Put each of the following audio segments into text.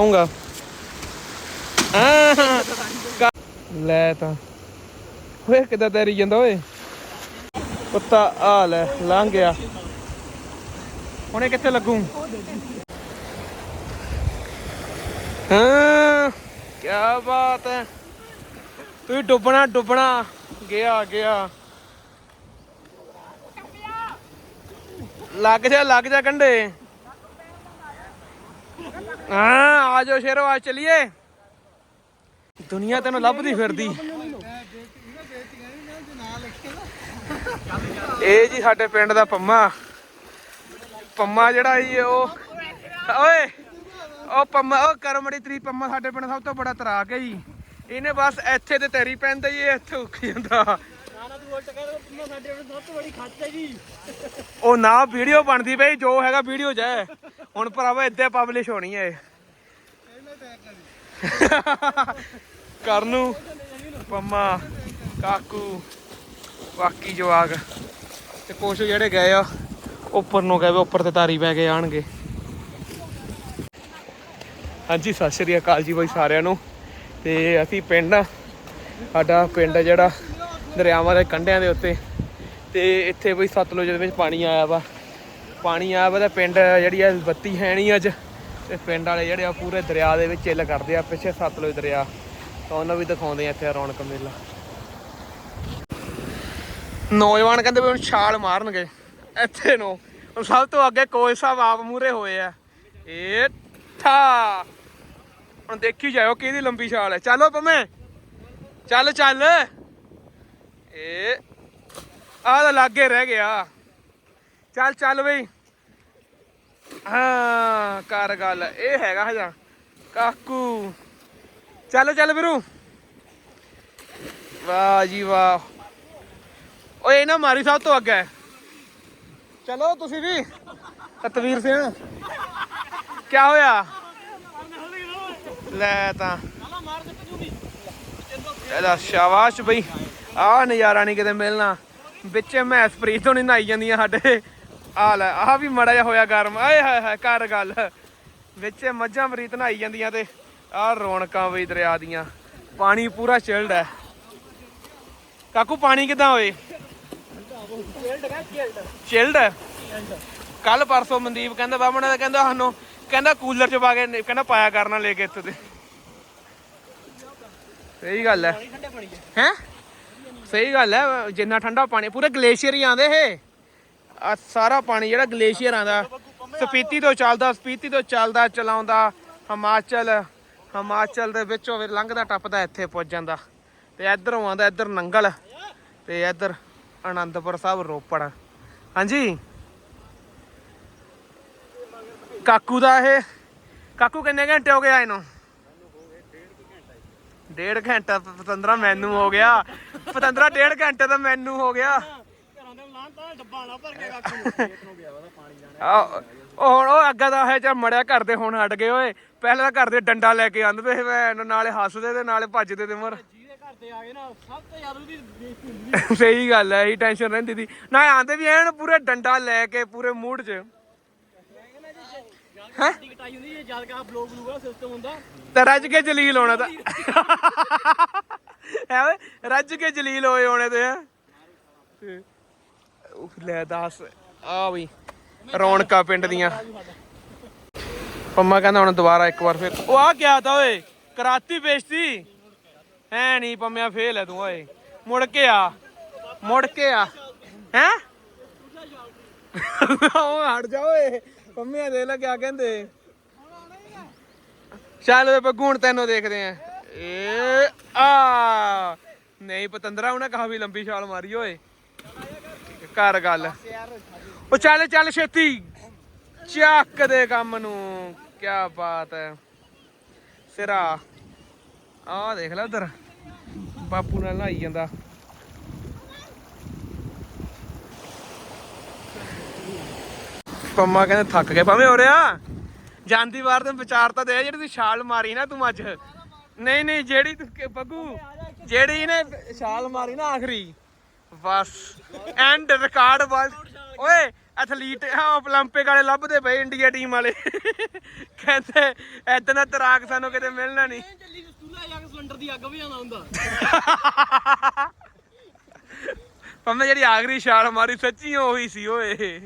ਆਉਂਗਾ। ਲੈ ਤਾਂ। ਓਏ, ਕਿੱਦਾਂ ਤੈਰੀ ਜਾਂਦਾ ਓਏ? ਕੁੱਤਾ ਆ ਲੈ, ਲੰਘ ਗਿਆ। ਹੁਣੇ ਕਿੱਥੇ ਲੱਗੂ? ਹਾਂ ਕੀ ਬਾਤ ਹੈ। ਤੂੰ ਡੁੱਬਣਾ ਡੁੱਬਣਾ। ਗਿਆ ਗਿਆ। ਲੱਗ ਜਾ ਲੱਗ ਜਾ ਕੰਡੇ। ਹਾਂ, ਆ ਜਾਓ ਸ਼ੇਰੋ ਆ ਚਲੀਏ। ਦੁਨੀਆ ਤੈਨੂੰ ਲੱਭਦੀ ਫਿਰਦੀ। ਇਹ ਜੀ ਸਾਡੇ ਪਿੰਡ ਦਾ ਪੰਮਾ। ਪੰਮਾ ਜਿਹੜਾ ਜੀ, ਉਹ ਓਏ, ਉਹ ਪੰਮਾ, ਉਹ ਕਰਮੜੀ ਤਰੀ ਪੰਮਾ ਸਾਡੇ ਪਿੰਡ ਸਭ ਤੋਂ ਬੜਾ ਤਰਾਕ ਹੈ ਜੀ। ਇਹਨੇ ਬਸ ਇੱਥੇ ਤੇ ਤੇਰੀ ਪੈਂਦਾ ਜੀ, ਇੱਥੇ ਉੱਕ ਜਾਂਦਾ। ਉਹ ਨਾ ਵੀਡੀਓ ਬਣਦੀ ਪਈ, ਜੋ ਹੈਗਾ ਵੀਡੀਓ 'ਚ ਹੁਣ ਭਰਾਵਾ ਇੱਥੇ ਪਬਲਿਸ਼ ਹੋਣੀ ਹੈ ਇਹ। ਕਰਨੂ ਪੰਮਾ, ਕਾਕੂ, ਬਾਕੀ ਜਵਾਗ ਤੇ ਕੁਛ ਜਿਹੜੇ ਗਏ ਆ, ਉੱਪਰ ਨੂੰ ਗਏ ਵੇ ਉੱਪਰ ਤੇ ਤਾਰੀ ਪੈ ਕੇ ਆਣਗੇ। ਹਾਂਜੀ, ਸਤਿ ਸ਼੍ਰੀ ਅਕਾਲ ਜੀ ਬਾਈ ਸਾਰਿਆਂ ਨੂੰ। ਤੇ ਅਸੀਂ ਪਿੰਡ ਆ, ਸਾਡਾ ਪਿੰਡ ਆ ਜਿਹੜਾ ਦਰਿਆਵਾਂ ਦੇ ਕੰਢਿਆਂ ਦੇ ਉੱਤੇ। ਤੇ ਇੱਥੇ ਬਈ ਸਤਲੁਜ ਦੇ ਵਿੱਚ ਪਾਣੀ ਆਇਆ ਵਾ। ਪਾਣੀ ਆਇਆ ਵਾ ਪਿੰਡ ਜਿਹੜੀ ਆ ਬੱਤੀ ਹੈ ਨਹੀਂ ਅੱਜ। ਤੇ ਪਿੰਡ ਵਾਲੇ ਜਿਹੜੇ ਆ ਪੂਰੇ ਦਰਿਆ ਦੇ ਵਿੱਚ ਚਿੱਲ ਕਰਦੇ ਆ, ਪਿੱਛੇ ਸਤਲੁਜ ਦਰਿਆ। ਤਾਂ ਉਹਨਾਂ ਵੀ ਦਿਖਾਉਂਦੇ ਆ ਇੱਥੇ ਰੌਣਕ ਮੇਲਾ। ਨੌਜਵਾਨ ਕਹਿੰਦੇ ਵੀ ਹੁਣ ਛਾਲ ਮਾਰਨਗੇ। ਇੱਥੇ ਨੂੰ। ਹੁਣ ਸਭ ਤੋਂ ਅੱਗੇ ਕੋਚ ਸਾਹਿਬ ਆਪ ਮੂਰੇ ਹੋਏ ਆ। ਇਹ ਠਾ। ਹੁਣ ਦੇਖੀ ਜਾਇਓ ਕਿਹਦੀ ਲੰਬੀ ਛਾਲ ਹੈ। ਚਲੋ ਪਮੇ। ਚੱਲ ਚੱਲ। ਇਹ ਆਹ ਤਾਂ ਲਾਗੇ ਰਹਿ ਗਿਆ। ਚੱਲ ਚੱਲ ਬਈ। ਹਾਂ, ਕਰ ਗੱਲ। ਇਹ ਹੈਗਾ ਹਜਾ। ਕਾਕੂ। ਚੱਲ ਚੱਲ ਵੀਰੂ। ਵਾਹ ਜੀ ਵਾਹ। ਓਏ, ਇਹ ਨਾ ਮਾਰੀ ਸਾਹਿਬ ਤੋਂ ਅੱਗੇ। ਚਲੋ, ਤੁਸੀਂ ਵੀ। ਸਤਵੀਰ ਸਿੰਘ। ਕੀ ਹੋਇਆ? ਲੈ ਤਾਂ। ਇਹਦਾ ਸ਼ਾਬਾਸ਼ ਬਈ। ਆਹ ਨਜ਼ਾਰਾ ਨਹੀਂ ਕਿਤੇ ਮਿਲਣਾ। ਵਿੱਚੇ ਮੈਸ ਪ੍ਰੀਤ ਹੋਣੀ ਨਹਾਈ ਜਾਂਦੀਆਂ ਸਾਡੇ। ਆ ਲੈ ਆਹ ਵੀ ਮੜਾ ਜਿਹਾ ਹੋਇਆ ਗਰਮ। ਆਏ ਹਾਏ ਹਾਏ ਕਰ ਗੱਲ। ਵਿੱਚੇ ਮੱਝਾਂ ਪ੍ਰੀਤ ਨਹਾਈ ਜਾਂਦੀਆਂ ਤੇ ਆਹ ਰੌਣਕਾਂ ਬਈ ਦਰਿਆ ਦੀਆਂ। ਪਾਣੀ ਪੂਰਾ ਚਿਲਡ ਹੈ। ਕਾਕੂ ਪਾਣੀ ਕਿਦਾਂ ਹੋਏ ਚਿਲਡ ਹੈ? ਕੱਲ ਪਰਸੋਂ ਮਨਦੀਪ ਕਹਿੰਦਾ ਬਾਹਮਣਾ ਦਾ ਕਹਿੰਦਾ ਸਾਨੂੰ ਕਹਿੰਦਾ ਕੂਲਰ ਚ ਪਾ ਕੇ ਕਹਿੰਦਾ ਪਾਇਆ ਕਰਨਾ ਲੈ ਕੇ ਇੱਥੇ ਤੇ। ਸਹੀ ਗੱਲ ਹੈ। ਹੈ। ਸਹੀ ਗੱਲ ਹੈ ਜਿੰਨਾ ਠੰਡਾ ਪਾਣੀ ਪੂਰੇ ਗਲੇਸ਼ੀਅਰ ਹੀ ਆਂਦੇ ਇਹ। ਆ ਸਾਰਾ ਪਾਣੀ ਜਿਹੜਾ ਗਲੇਸ਼ੀਅਰਾਂ ਦਾ, ਸਪੀਤੀ ਤੋਂ ਚੱਲਦਾ, ਸਪੀਤੀ ਤੋਂ ਚੱਲਦਾ, ਚਲਾਉਂਦਾ, ਹਿਮਾਚਲ ਹਿਮਾਚਲ ਦੇ ਵਿੱਚੋਂ ਫਿਰ ਲੰਘਦਾ, ਟੱਪਦਾ ਇੱਥੇ ਪਹੁੰਚ ਜਾਂਦਾ। ਤੇ ਇਧਰੋਂ ਆਂਦਾ ਇਧਰ ਨੰਗਲ ਤੇ ਇਧਰ ਆਨੰਦਪੁਰ ਸਾਹਿਬ ਰੋਪੜ। ਹਾਂਜੀ? ਕਾਕੂ ਦਾ ਇਹ, ਕਾਕੂ ਕਿੰਨੇ ਘੰਟੇ ਹੋ ਗਏ ਆਏ ਨੂੰ ਡੇਢ ਘੰਟਾ ਪ- ਪਤੰਦਰਾ ਮੈਨੂੰ ਹੋ ਗਿਆ। ਪਤੰਦਰਾ, ਡੇਢ ਘੰਟੇ ਦਾ ਮੈਨੂੰ ਹੋ ਗਿਆ। ਆਹ, ਉਹ ਹੁਣ ਉਹ ਅੱਗਾ ਦਾ ਹੈ ਜਾਂ ਮੜਿਆ ਕਰਦੇ ਹੁਣ ਹਟ ਗਏ ਓਏ। ਪਹਿਲਾਂ ਤਾਂ ਕਰਦੇ ਡੰਡਾ ਲੈ ਕੇ ਆਂਦੇ ਤੇ ਭੈਣ ਨਾਲੇ ਹੱਸਦੇ ਤੇ ਨਾਲੇ ਭੱਜਦੇ ਤੇ ਮਰ। ਸਹੀ ਗੱਲ ਹੈ ਇਹ ਟੈਨਸ਼ਨ ਰਹਿੰਦੀ ਸੀ। ਨਾ ਆਂਦੇ ਵੀ ਐਨ ਪੂਰੇ ਡੰਡਾ ਲੈ ਕੇ ਪੂਰੇ ਮੂਡ 'ਚ। ਤੇ ਰੱਜ ਕੇ ਜਲੀਲ ਹੋਣਾ ਤਾਂ। ਹੈ ਓਏ ਰੱਜ ਕੇ ਜਲੀਲ ਹੋਏ ਹੋਣੇ ਤੇ ਹੈਂ। ਤੇ ਉਹ ਲੈ ਦੱਸ। ਆ ਬਈ, ਰੌਣਕਾਂ ਪਿੰਡ ਦੀਆਂ। ਪੰਮਾ ਕਹਿੰਦਾ ਹੁਣ ਦੁਬਾਰਾ ਇੱਕ ਵਾਰ ਫਿਰ। ਉਹ ਆ ਗਿਆ ਤਾ ਓਏ, ਕਰਾਤੀ ਬੇਇੱਜ਼ਤੀ। ਹੈ ਨਹੀਂ ਪੰਮਿਆ ਫੇਲ ਹੈ ਤੂੰ ਓਏ। ਮੁੜ ਕੇ ਆ, ਮੁੜ ਕੇ ਆ। ਹੈ? ਉਹ ਹਟ ਜਾ ਓਏ। ਪੰਮਿਆ ਦੇ ਲੈ ਕਿਆ ਕਹਿੰਦੇ। ਚੱਲ ਵੇ ਬੱਗੂ, ਹੁਣ ਤੈਨੂੰ ਦੇਖਦੇ ਆ। ਏ ਆ। ਨਹੀਂ, ਪਤੰਦਰਾ, ਉਹਨੇ ਵੀ ਲੰਬੀ ਛਾਲ ਮਾਰੀ ਓਏ। ਕਰ ਗੱਲ। ਉਹ ਚੱਲ ਚੱਲ ਛੇਤੀ। ਚੱਕ ਦੇ ਕੰਮ ਨੂੰ। ਕੀ ਬਾਤ ਹੈ ਸਿਰਾ। ਆਹ ਦੇਖ ਲੈ ਉਧਰ। ਬਾਪੂ ਨਾਲ ਨਹਾਈ ਜਾਂਦਾ। ਪੰਮਾ ਕਹਿੰਦੇ ਥੱਕ ਗਏ। ਭਾਵੇਂ ਹੋ ਰਿਹਾ। ਜਾਂਦੀ ਵਾਰ ਤੇ ਵਿਚਾਰ ਤਾਂ ਦੇ, ਜਿਹੜੀ ਤੂੰ ਛਾਲ ਮਾਰੀ ਨਾ ਤੂੰ ਅੱਜ। ਨਹੀਂ ਨਹੀਂ, ਜਿਹੜੀ ਤੂੰ ਬੱਗੂ ਜਿਹੜੀ ਨੇ ਛਾਲ ਮਾਰੀ ਨਾ ਆਖਰੀ। ਬਸ ਐਂਡ ਰਿਕਾਰਡ ਵਰਲਡ ਓਏ ਐਥਲੀਟ ਹਾਂ 올림픽 ਵਾਲੇ ਲੱਭਦੇ ਪਏ ਇੰਡੀਆ ਟੀਮ ਵਾਲੇ ਕਹਿੰਦੇ ਇਤਨਾ ਤਰਾਕ ਸਾਨੂੰ ਕਿਤੇ ਮਿਲਣਾ ਨਹੀਂ ਚੱਲੀ ਸਕੂਲਾਂ ਜਾ ਕੇ ਸਿਲੰਡਰ ਦੀ ਅੱਗ ਵੀ ਆਉਂਦਾ ਹੁੰਦਾ ਪੰਮੇ ਜਿਹੜੀ ਆਖਰੀ ਛਾਲ ਮਾਰੀ ਸੱਚੀ ਉਹੀ ਸੀ ਓਏ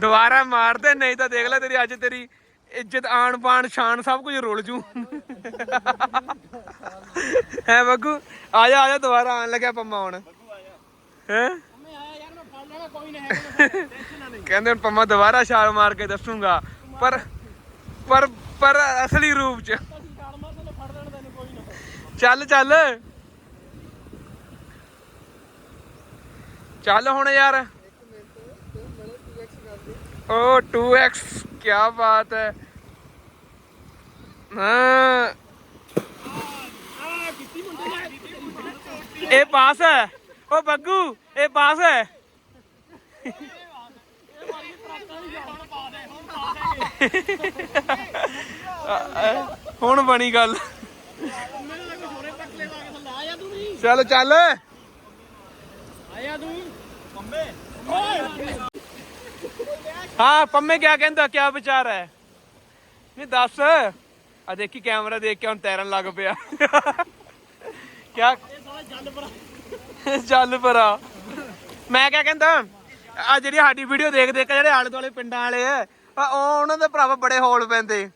ਦੁਬਾਰਾ ਮਾਰਦੇ ਨਹੀਂ ਤਾਂ ਦੇਖ ਲੈ ਤੇਰੀ ਅੱਜ ਤੇਰੀ ਇੱਜ਼ਤ ਆਣ ਬਾਣ ਸ਼ਾਨ ਸਭ ਕੁਝ ਰੁਲ ਜੂ ਹੈ ਬੱਗੂ ਆ ਜਾ ਆ ਜਾ ਦੁਬਾਰਾ ਆਣ ਲੱਗਿਆ ਪੰਮਾ ਹੁਣ ਹੈ ਮੈਂ ਆਇਆ ਯਾਰ ਮੈਂ ਫੜ ਲੈਣਾ ਕੋਈ ਨਹੀਂ ਹੈਗਾ ਟੈਨਸ਼ਨ ਨਾ ਲਈ ਕਹਿੰਦੇ ਹੁਣ ਪੰਮਾ ਦੁਬਾਰਾ ਛਾਲ ਮਾਰ ਕੇ ਦੱਸੂਗਾ ਪਰ ਪਰ ਪਰ ਅਸਲੀ ਰੂਪ ਚ ਅਸੀਂ ਛਾਲ ਮਾਰ ਤੈਨੂੰ ਫੜ ਲੈਣਾ ਤੈਨੂੰ ਕੋਈ ਨਾ ਚੱਲ ਚੱਲ ਚੱਲ ਹੁਣ ਯਾਰ ਓ 2x ਕੀ ਬਾਤ ਹੈ ਹਾਂ ਆ ਕੀਤੀ ਮੁੰਡੇ ਨੇ ਇਹ ਪਾਸ ਹੈ ਓ ਬੱਗੂ, ਇਹ ਪਾਸ ਹੈ। ਹੁਣ ਬਣੀ ਗੱਲ। ਚੱਲ ਚੱਲ। ਆਇਆ ਤੂੰ ਹਾਂ, ਪੰਮੇ ਕਿਆ ਕਹਿੰਦਾ, ਕਿਆ ਵਿਚਾਰ ਹੈ? ਨਹੀਂ, ਦੱਸ। ਆ ਦੇਖੀ ਕੈਮਰਾ ਦੇਖ ਕੇ ਹੁਣ ਤੈਰਨ ਲੱਗ ਪਿਆ। ਕਿਆ ਇਹ ਸਾਲਾ ਜੱਲ ਪਰ ਚੱਲ ਪਰਾ। ਮੈਂ ਕਿਆ ਕਹਿੰਦਾ? ਆ ਜਿਹੜੀ ਸਾਡੀ ਵੀਡੀਓ ਦੇਖ ਦੇਖ ਕੇ ਜਿਹੜੇ ਆਲੇ ਦੁਆਲੇ ਪਿੰਡਾਂ ਵਾਲੇ ਆ ਆ ਉਹ ਉਹਨਾਂ ਦੇ ਭਰਾਵਾ ਬੜੇ ਹੌਲ ਪੈਂਦੇ।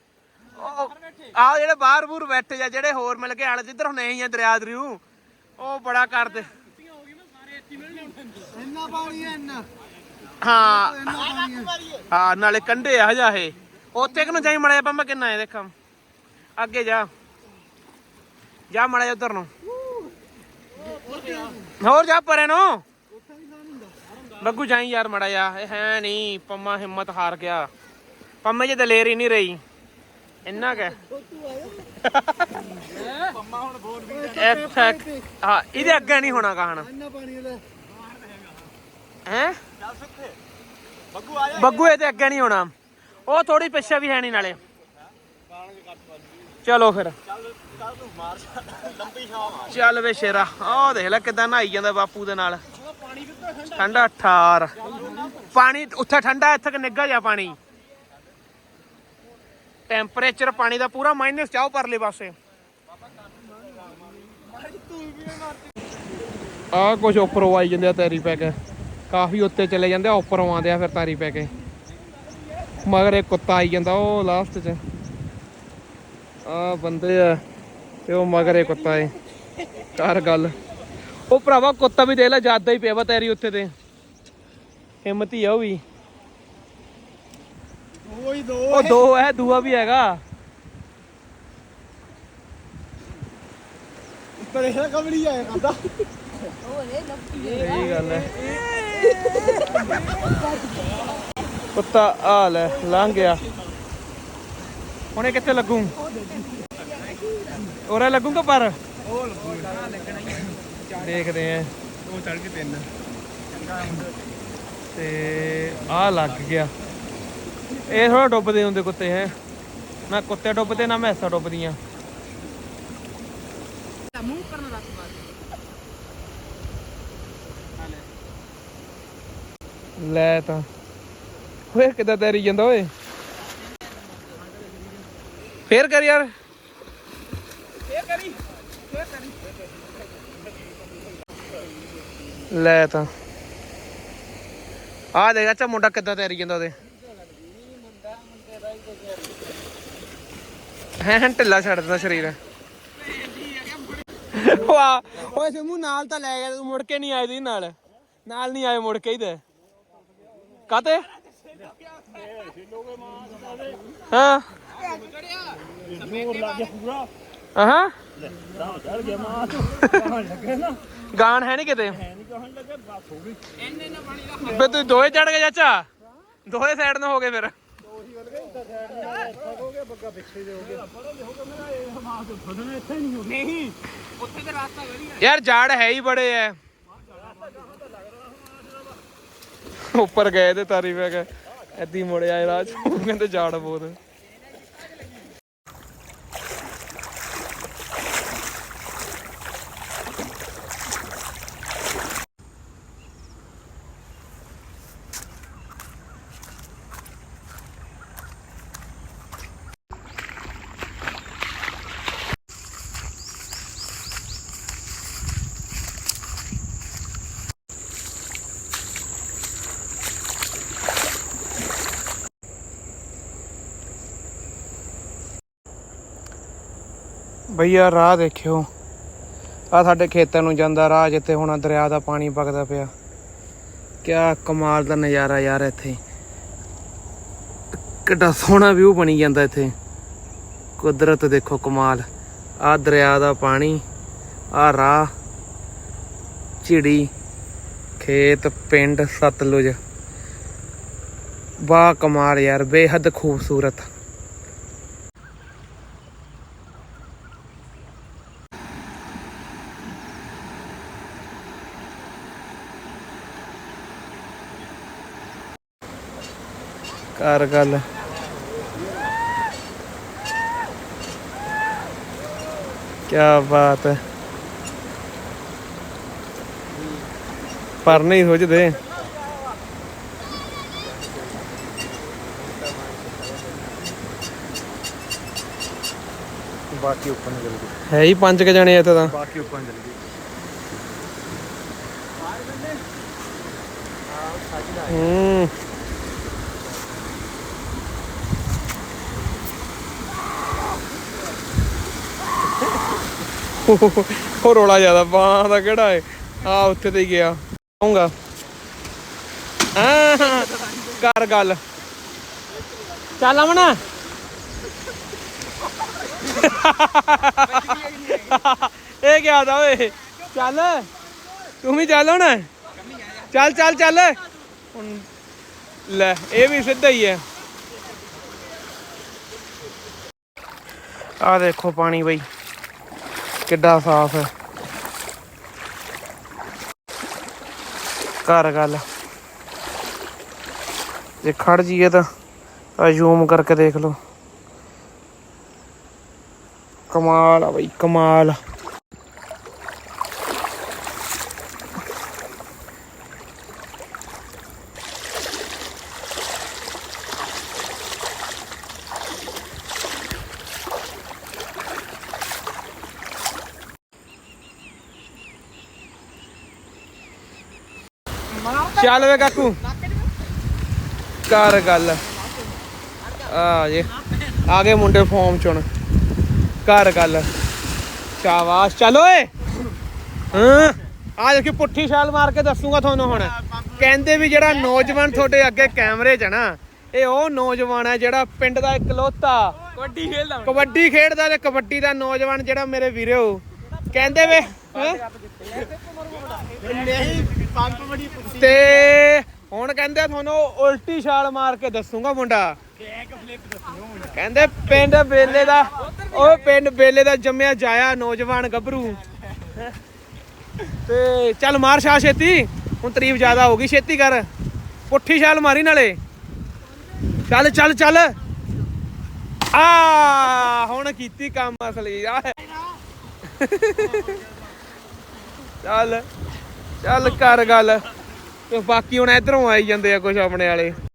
ਆ ਜਿਹੜੇ ਬਾਹਰ ਬੂਰ ਬੈਠੇ ਜਾਂ ਜਿਹੜੇ ਹੋਰ ਮਿਲ ਕੇ ਆਲੇ ਜਿੱਧਰ ਹੁਣ ਨਹੀਂ ਆ ਦਰਿਆ ਦਰਿਊ ਉਹ ਬੜਾ ਕਰਦੇ। ਹੋ। ਇੰਨਾ ਪਾਣੀ ਹੈ ਇੰਨਾ ਹਾਂ ਹੈ ਹਾਂ ਨਾਲੇ ਕੰਢੇ ਆ ਹਜਾ ਇਹ ਉੱਥੇ ਕਿਨੂੰ ਜਾਈ ਮੜਿਆ ਪੰਮਾ ਕਿੰਨਾ ਹੈ ਦੇਖਾਂ। ਅੱਗੇ ਜਾ। ਜਾ ਮੜਿਆ ਉਧਰ ਨੂੰ। ਹੋਰ ਜਾ ਪਰੇ ਨੂੰ। ਬੱਗੂ ਜਾਈ ਯਾਰ ਮੜਾ ਜਾ ਇਹ ਹੈ ਨਹੀਂ ਪੰਮਾ ਹਿੰਮਤ ਹਾਰ ਗਿਆ। ਪੰਮੇ ਜੇ ਦਲੇਰੀ ਨਹੀਂ ਰਹੀ। ਇੰਨਾ ਕਹਿ ਪੰਮਾ ਹੁਣ ਬੋਲ ਵੀ ਇੱਥੇ ਹਾਂ ਇਹਦੇ ਅੱਗੇ ਨਹੀਂ ਹੋਣਾ ਕਹਣ ਇੰਨਾ ਪਾਣੀ ਲੈ ਹੈ? ਬੱਗੂ ਆਇਆ ਬੱਗੂ ਇਹਦੇ ਅੱਗੇ ਨਹੀਂ ਹੋਣਾ। ਉਹ ਥੋੜੀ ਪਿੱਛੇ ਵੀ ਹੈ ਨਹੀਂ ਨਾਲੇ। ਚਲੋ ਫਿਰ। ਚੱਲ ਚੱਲ ਤੂੰ ਵੇ ਸ਼ੇਰਾ, ਆਹ ਦੇਖ ਲੈ ਕਿਦਾਂ ਨਹਾਈ ਜਾਂਦਾ ਬਾਪੂ ਦੇ ਨਾਲ। ਠੰਡਾ ਠਾਰ। ਪਾਣੀ ਉੱਥੇ ਠੰਡਾ, ਇੱਥੇ ਕਿ ਨਿੱਘਾ ਜਾ ਪਾਣੀ। ਟੈਂਪਰੇਚਰ ਪਾਣੀ ਦਾ ਪੂਰਾ ਮਾਈਨਸ ਚਾਓ ਪਰਲੇ ਪਾਸੇ। ਆ ਕੁਝ ਉੱਪਰੋਂ ਆਈ ਜਾਂਦੇ ਆ ਤੈਰੀ ਪੈ ਕੇ। ਕਾਫੀ ਉੱਤੇ ਚਲੇ ਜਾਂਦੇ ਆ, ਉੱਪਰੋਂ ਆਉਂਦੇ ਆ ਫਿਰ ਤਾਰੀ ਪੈ ਕੇ। ਮਗਰ ਇੱਕ ਕੁੱਤਾ ਆਈ ਜਾਂਦਾ, ਉਹ ਲਾਸਟ 'ਚ। ਆ ਬੰਦੇ ਆ ਤੇ ਉਹ ਮਗਰ ਕੁੱਤਾ ਏ। ਕਰ ਗੱਲ। ਉਹ ਭਰਾਵਾ ਕੁੱਤਾ ਵੀ ਦੇਖ ਲੈ ਜ਼ਿਆਦਾ ਹੀ ਪਿਆ ਵਾ ਤੇਰੀ ਉੱਤੇ ਤੇ। ਹਿੰਮਤੀ ਆ ਉਹ ਵੀ। ਉਹ ਹੀ ਦੋ ਉਹ ਦੋ ਹੈ ਦੂਆ ਵੀ ਹੈਗਾ। ਪਰੇਸ਼ਾ ਕਬੜੀ ਆਇਆ ਕਰਦਾ। ਸਹੀ ਗੱਲ ਹੈ। ਕੁੱਤਾ ਆ ਲੈ ਲੰਘ ਗਿਆ। ਹੁਣੇ ਕਿੱਥੇ ਲੱਗੂ? ਉਰੇ ਲੱਗੂਗਾ ਪਰ? ਉਹ ਲੱਗਣਾ ਦੇਖਦੇ ਆਂ। ਉਹ ਚੜ ਕੇ ਤਿੰਨ। ਤੇ ਆ ਲੱਗ ਗਿਆ। ਇਹ ਥੋੜਾ ਡੁੱਬਦੇ ਹੁੰਦੇ ਕੁੱਤੇ ਹੈ। ਨਾ ਕੁੱਤੇ ਡੁੱਬਦੇ ਨਾ ਮੈਸਾਂ ਡੁੱਬਦੀਆਂ। ਮੂੰਹ ਕਰਨ ਰੱਖ ਬਾਤ ਲੈ ਤਾਂ। ਓਏ ਕਿੱਦਾਂ ਤੈਰੀ ਜਾਂਦਾ ਓਏ? ਫੇਰ ਕਰ ਯਾਰ ਇਹ ਕਰੀ ਇਹ ਕਰੀ ਲੈ ਤਾਂ। ਆ ਦੇਖ ਅੱਛਾ ਮੁੰਡਾ ਕਿੱਦਾਂ ਤੈਰੀ ਜਾਂਦਾ ਉਹਦੇ? ਹੈ ਹੈ ਢਿੱਲਾ ਛੱਡ ਦਿੰਦਾ ਸਰੀਰ। ਵਾਹ। ਓਏ ਸਿਮੂ ਨਾਲ ਤਾਂ ਲੈ ਗਿਆ ਤੂੰ ਮੁੜ ਕੇ ਨਹੀਂ ਆਏ ਦੀ ਨਾਲ। ਨਾਲ ਨਹੀਂ ਆਏ ਮੁੜ ਕੇ ਹੀ ਤੇ ਕਾਤੇ ਹਾਂ। ਜ਼ੋਰ ਲੱਗ ਗਿਆ ਪੂਰਾ। ਹਾਂ। ਗਾਣ ਹੈ ਨਹੀਂ ਕਿਤੇ? ਨਹੀਂ ਕਹਾਂ ਲੱਗੇ ਬਸ ਹੋ ਗਈ ਇੰਨੇ ਨਾ ਪਾਣੀ ਦਾ ਫੇ ਤੁਸੀਂ ਦੋਏ ਚੜ ਗਏ ਚਾਚਾ? ਦੋਏ ਸਾਈਡ ਨੂੰ ਹੋ ਗਏ ਫਿਰ। ਨਹੀਂ ਉੱਥੇ ਤੇ ਰਾਸਤਾ ਵਧੀਆ ਯਾਰ ਝਾੜ ਹੈ ਹੀ ਬੜੇ ਐ। ਉੱਪਰ ਗਏ ਤੇ ਤਾਰੀ ਪੈ ਗਏ ਐਦੀ ਮੁੜ ਆਏ ਰਾਜ ਕਹਿੰਦੇ ਝਾੜ ਬਹੁਤ। ਭਈਆ ਰਾਹ ਦੇਖਿਓ। ਆ ਸਾਡੇ ਖੇਤਾਂ ਨੂੰ ਜਾਂਦਾ ਰਾਹ, ਜਿੱਥੇ ਹੁਣ ਦਰਿਆ ਦਾ ਪਾਣੀ ਵਗਦਾ ਪਿਆ। ਕਿਆ ਕਮਾਲ ਦਾ ਨਜ਼ਾਰਾ ਯਾਰ ਇੱਥੇ। ਕਿੱਡਾ ਸੋਹਣਾ ਵਿਊ ਬਣੀ ਜਾਂਦਾ ਇੱਥੇ। ਕੁਦਰਤ ਦੇਖੋ ਕਮਾਲ। ਆ ਦਰਿਆ ਦਾ ਪਾਣੀ ਆ ਰਾਹ, ਝਿੜੀ, ਖੇਤ, ਪਿੰਡ, ਸਤਲੁਜ। ਬਾ ਕਮਾਲ ਯਾਰ, ਬੇਹੱਦ ਖੂਬਸੂਰਤ। ਕਰ ਗੱਲ। ਕੀ ਬਾਤ ਹੈ। ਪਰ ਨਹੀਂ ਸੋਚਦੇ। ਬਾਕੀ ਉੱਪਰ ਨੂੰ ਚਲ ਹੈ ਹੀ ਪੰਜ ਕੇ ਜਣੇ ਇੱਥੇ ਤਾਂ। ਬਾਕੀ ਉੱਪਰ ਨੂੰ ਚਲ ਗਈ ਹੂੰ। ਉਹ ਰੋਲਾ ਜ਼ਿਆਦਾ, ਬਾਹ ਦਾ ਕਿਹੜਾ ਹੈ ਆ ਉੱਥੇ ਤੇ ਹੀ ਗਿਆ। ਆਉਂਗਾ ਆ ਕਰ ਗੱਲ। ਚੱਲ ਅਮਨ। ਇਹ ਗਿਆ ਦਾ ਓਏ? ਚੱਲ। ਤੂੰ ਵੀ ਚੱਲ ਹੁਣ। ਚੱਲ ਚੱਲ ਚੱਲ। ਹੁਣ ਲੈ, ਇਹ ਵੀ ਸਿੱਧਾ ਹੀ ਹੈ। ਆ ਦੇਖੋ ਪਾਣੀ ਬਈ। ਕਿੱਡਾ ਸਾਫ਼ ਹੈ। ਘਰ ਗੱਲ। ਜੇ ਖੜ ਜੀਏ ਤਾਂ ਆ ਜ਼ੂਮ ਕਰਕੇ ਦੇਖ ਲਓ। ਕਮਾਲ ਆ ਬਈ, ਕਮਾਲ। ਚੱਲ ਵੇ ਕਾਕੂ। ਕਰ ਗੱਲ। ਆ ਜੇ। ਆ ਗਏ ਮੁੰਡੇ ਫਾਰਮ ਚੁਣ। ਕਰ ਗੱਲ। ਸ਼ਾਬਾਸ਼। ਚੱਲ ਓਏ। ਹਾਂ। ਆ ਦੇਖੀ ਪੁੱਠੀ ਛਾਲ ਮਾਰ ਕੇ ਦੱਸੂਗਾ ਤੁਹਾਨੂੰ ਹੁਣ। ਕਹਿੰਦੇ ਵੀ ਜਿਹੜਾ ਨੌਜਵਾਨ ਤੁਹਾਡੇ ਅੱਗੇ ਕੈਮਰੇ 'ਚ ਨਾ ਇਹ ਉਹ ਨੌਜਵਾਨ ਹੈ ਜਿਹੜਾ ਪਿੰਡ ਦਾ ਇਕਲੌਤਾ ਕਬੱਡੀ ਖੇਡਦਾ ਕਬੱਡੀ ਖੇਡਦਾ ਤੇ ਕਬੱਡੀ ਦਾ ਨੌਜਵਾਨ ਜਿਹੜਾ ਮੇਰੇ ਵੀਰੋ। ਕਹਿੰਦੇ ਵੇ? ਨਹੀਂ ਤੇ ਹੁਣ ਕਹਿੰਦੇ ਤੁਹਾਨੂੰ ਉਲਟੀ ਛਾਲ ਮਾਰ ਕੇ ਦੱਸੂਗਾ ਮੁੰਡਾ। ਕਹਿੰਦੇ ਪਿੰਡ ਬੇਲੇ ਦਾ ਉਹ ਪਿੰਡ ਬੇਲੇ ਦਾ ਜੰਮਿਆ ਜਾਇਆ ਨੌਜਵਾਨ ਗੱਭਰੂ। ਤੇ ਚੱਲ ਮਾਰ ਛਾ ਛੇਤੀ ਹੁਣ ਤਰੀਫ ਜ਼ਿਆਦਾ ਹੋ ਗਈ ਛੇਤੀ ਕਰ। ਪੁੱਠੀ ਛਾਲ ਮਾਰੀ ਨਾਲੇ। ਚੱਲ ਚੱਲ ਚੱਲ। ਆ ਹੁਣ ਕੀਤੀ ਕੰਮ ਅਸਲੀ। ਆ ਚੱਲ। ਚੱਲ ਕਰ ਗੱਲ। ਤੇ ਬਾਕੀ ਹੁਣ ਇਧਰੋਂ ਆਈ ਜਾਂਦੇ ਆ ਕੁਝ ਆਪਣੇ ਵਾਲੇ।